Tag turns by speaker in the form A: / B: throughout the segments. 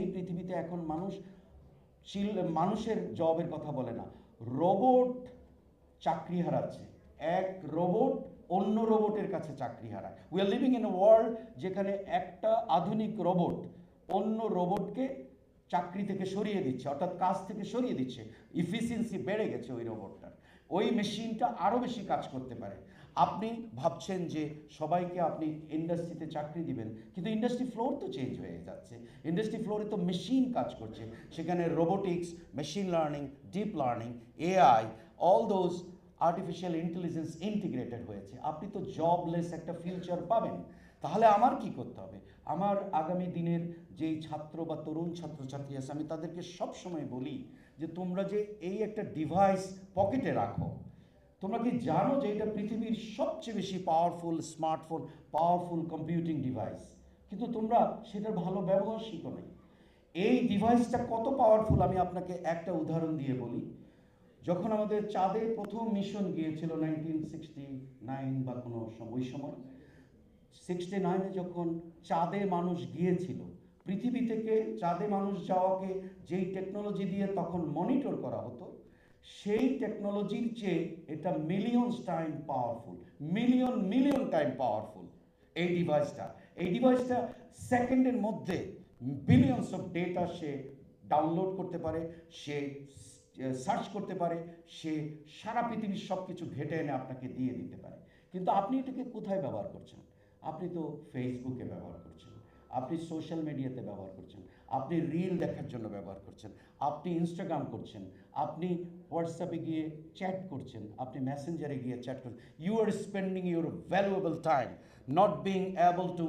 A: এই পৃথিবীতে এখন মানুষ চিল মানুষের জবের কথা বলে না। রোবট চাকরি হারাচ্ছে। এক রোবট অন্য রোবটের কাছে চাকরি হারায়। We are living in a world যেখানে একটা আধুনিক রোবট অন্য রোবটকে চাকরি থেকে সরিয়ে দিচ্ছে, অর্থাৎ কাজ থেকে সরিয়ে দিচ্ছে। ইফিসিয়েন্সি বেড়ে গেছে ওই রোবটটার। ওই মেশিনটা আরও বেশি কাজ করতে পারে। আপনি ভাবছেন যে সবাইকে আপনি ইন্ডাস্ট্রিতে চাকরি দিবেন, কিন্তু ইন্ডাস্ট্রি ফ্লোর তো চেঞ্জ হয়ে যাচ্ছে। ইন্ডাস্ট্রি ফ্লোরে তো মেশিন কাজ করছে। সেখানে robotics machine learning deep learning AI all those artificial intelligence integrated হয়েছে। আপনি তো জবলেস একটা ফিউচার পাবেন। তাহলে আমার কি করতে হবে? আমার আগামী দিনের যেই ছাত্র বা তরুণ ছাত্রছাত্রী আছে, আমি তাদেরকে সব সময় বলি যে তোমরা যে এই একটা ডিভাইস পকেটে রাখো তোমরা কি জানো যে এটা পৃথিবীর সবচেয়ে বেশি powerful smartphone powerful computing device কিন্তু তোমরা সেটার ভালো ব্যবহার শিখো নাই। এই ডিভাইসটা কত পাওয়ারফুল আমি আপনাকে একটা উদাহরণ দিয়ে বলি। যখন আমাদের চাঁদে প্রথম মিশন গিয়েছিল নাইনটিন সিক্সটি নাইন বা কোনো ওই সময় সিক্সটি নাইনে যখন চাঁদে মানুষ গিয়েছিল, পৃথিবী থেকে চাঁদে মানুষ যাওয়াকে যেই টেকনোলজি দিয়ে তখন মনিটর করা হতো সেই টেকনোলজির চেয়ে এটা millions time powerful million million time powerful এই ডিভাইসটা এই ডিভাইসটা সেকেন্ডের মধ্যে বিলিয়নস অফ ডেটা সে ডাউনলোড করতে পারে, সে সার্চ করতে পারে, সে সারা পৃথিবীর সব কিছু ঘেটে এনে আপনাকে দিয়ে দিতে পারে। কিন্তু আপনি এটাকে কোথায় ব্যবহার করছেন? আপনি তো ফেসবুকে ব্যবহার করছেন। আপনি সোশ্যাল মিডিয়াতে ব্যবহার করছেন, আপনি রিল দেখার জন্য ব্যবহার করছেন, আপনি ইনস্টাগ্রাম করছেন, আপনি হোয়াটসঅ্যাপে গিয়ে চ্যাট করছেন, আপনি মেসেঞ্জারে গিয়ে চ্যাট করছেন you are spending your valuable time not being able to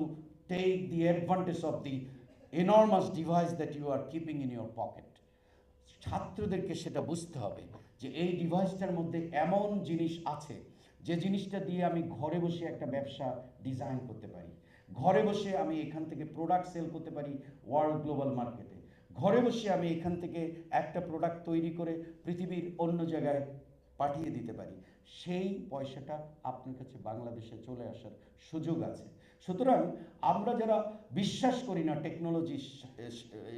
A: take the advantage of the enormous device that you are keeping in your pocket ছাত্রদেরকে সেটা বুঝতে হবে যে এই ডিভাইসটার মধ্যে এমন জিনিস আছে, যে জিনিসটা দিয়ে আমি ঘরে বসে একটা ব্যবসা ডিজাইন করতে পারি। ঘরে বসে আমি এখান থেকে প্রোডাক্ট সেল করতে পারি ওয়ার্ল্ড গ্লোবাল মার্কেটে ঘরে বসে আমি এখান থেকে একটা প্রোডাক্ট তৈরি করে পৃথিবীর অন্য জায়গায় পাঠিয়ে দিতে পারি। সেই পয়সাটা আপনার কাছে বাংলাদেশে চলে আসার সুযোগ আছে। সুতরাং আমরা যারা বিশ্বাস করি না টেকনোলজি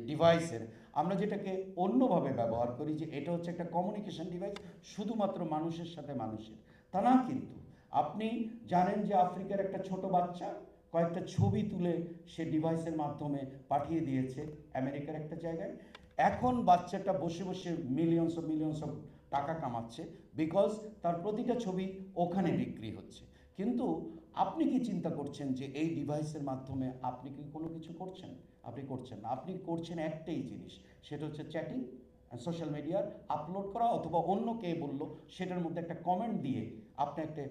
A: ডিভাইসের আমরা যেটাকে অন্যভাবে ব্যবহার করি যে এটা হচ্ছে একটা কমিউনিকেশন ডিভাইস শুধুমাত্র মানুষের সাথে মানুষের। তা না কিন্তু, আপনি জানেন যে আফ্রিকার একটা ছোট বাচ্চা কয়েকটা ছবি তুলে সে ডিভাইসের মাধ্যমে পাঠিয়ে দিয়েছে আমেরিকার একটা জায়গায়। এখন বাচ্চাটা বসে বসে মিলিয়নস অফ মিলিয়নস অফ টাকা কামাচ্ছে বিকজ তার প্রতিটা ছবি ওখানে বিক্রি হচ্ছে। কিন্তু আপনি কি চিন্তা করছেন যে এই ডিভাইসের মাধ্যমে আপনি কি কোনো কিছু করছেন? আপনি করছেন না। আপনি করছেন একটাই জিনিস, সেটা হচ্ছে চ্যাটিং সোশ্যাল মিডিয়ার আপলোড করা অথবা অন্য কে বলল, সেটার মধ্যে একটা কমেন্ট দিয়ে আপনি একটা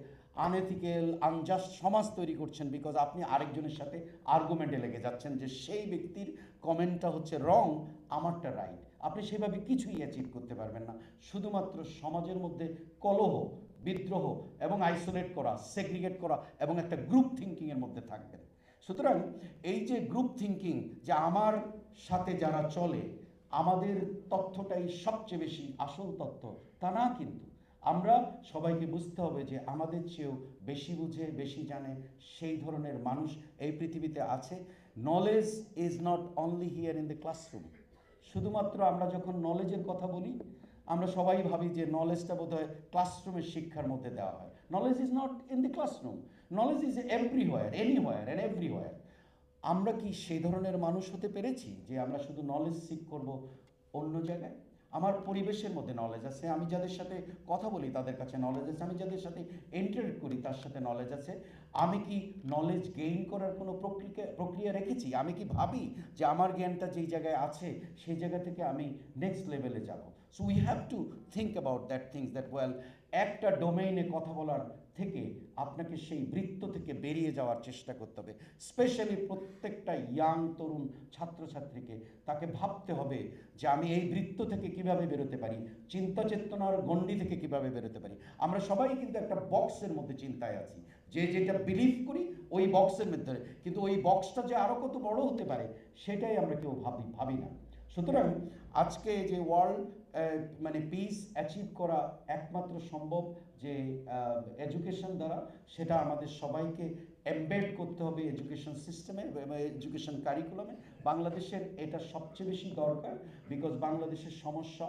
A: আনএথিক্যাল আনজাস্ট সমাজ তৈরি করছেন বিকজ আপনি আরেকজনের সাথে আর্গুমেন্টে লেগে যাচ্ছেন যে সেই ব্যক্তির কমেন্টটা হচ্ছে রং আমারটা রাইট আপনি সেভাবে কিছুই অ্যাচিভ করতে পারবেন না। শুধুমাত্র সমাজের মধ্যে কলহ, বিদ্রোহ এবং আইসোলেট করা সেগ্রিগেট করা এবং একটা গ্রুপ থিঙ্কিংয়ের মধ্যে থাকবেন। সুতরাং এই যে গ্রুপ থিঙ্কিং যে আমার সাথে যারা চলে, আমাদের তথ্যটাই সবচেয়ে বেশি আসল তথ্য, তা না কিন্তু। আমরা সবাইকে বুঝতে হবে যে আমাদের চেয়েও বেশি বুঝে, বেশি জানে সেই ধরনের মানুষ এই পৃথিবীতে আছে। Knowledge is not only here in the classroom শুধুমাত্র আমরা যখন নলেজের কথা বলি, আমরা সবাই ভাবি যে নলেজটা বোধ হয় ক্লাসরুমের শিক্ষার মধ্যে দেওয়া হয়। Knowledge is not in the classroom knowledge is everywhere anywhere and everywhere আমরা কি সেই ধরনের মানুষ হতে পেরেছি যে আমরা শুধু নলেজ সিক করব অন্য জায়গায়? আমার পরিবেশের মধ্যে নলেজ আছে, আমি যাদের সাথে কথা বলি তাদের কাছে নলেজ আছে, আমি যাদের সাথে ইন্টারেক্ট করি তার সাথে নলেজ আছে। আমি কি নলেজ গেইন করার কোনো প্রক্রিয়া প্রক্রিয়া রেখেছি? আমি কি ভাবি যে আমার জ্ঞানটা যেই জায়গায় আছে, সেই জায়গা থেকে আমি নেক্সট লেভেলে যাব? So we have to think about that things that well একটা ডোমেইনে কথা বলার থেকে আপনাকে সেই বৃত্ত থেকে বেরিয়ে যাওয়ার চেষ্টা করতে হবে। স্পেশালি প্রত্যেকটা ইয়াং তরুণ ছাত্রছাত্রীকে তাকে ভাবতে হবে যে আমি এই বৃত্ত থেকে কীভাবে বেরোতে পারি, চিন্তা চেতনার গণ্ডি থেকে কীভাবে বেরোতে পারি। আমরা সবাই কিন্তু একটা বক্সের মধ্যে চিন্তায় আছি। যে যেটা বিলিভ করি, ওই বক্সের মধ্যে। কিন্তু ওই বক্সটা যে আরও কত বড় হতে পারে, সেটাই আমরা কেউ ভাবি ভাবি না। সুতরাং আজকে যে ওয়ার্ল্ড মানে পিস অ্যাচিভ করা একমাত্র সম্ভব যে এডুকেশন দ্বারা, সেটা আমাদের সবাইকে এম্বেড করতে হবে এডুকেশন সিস্টেমে এডুকেশন কারিকুলামে। বাংলাদেশের এটা সবচেয়ে বেশি দরকার, বিকজ বাংলাদেশের সমস্যা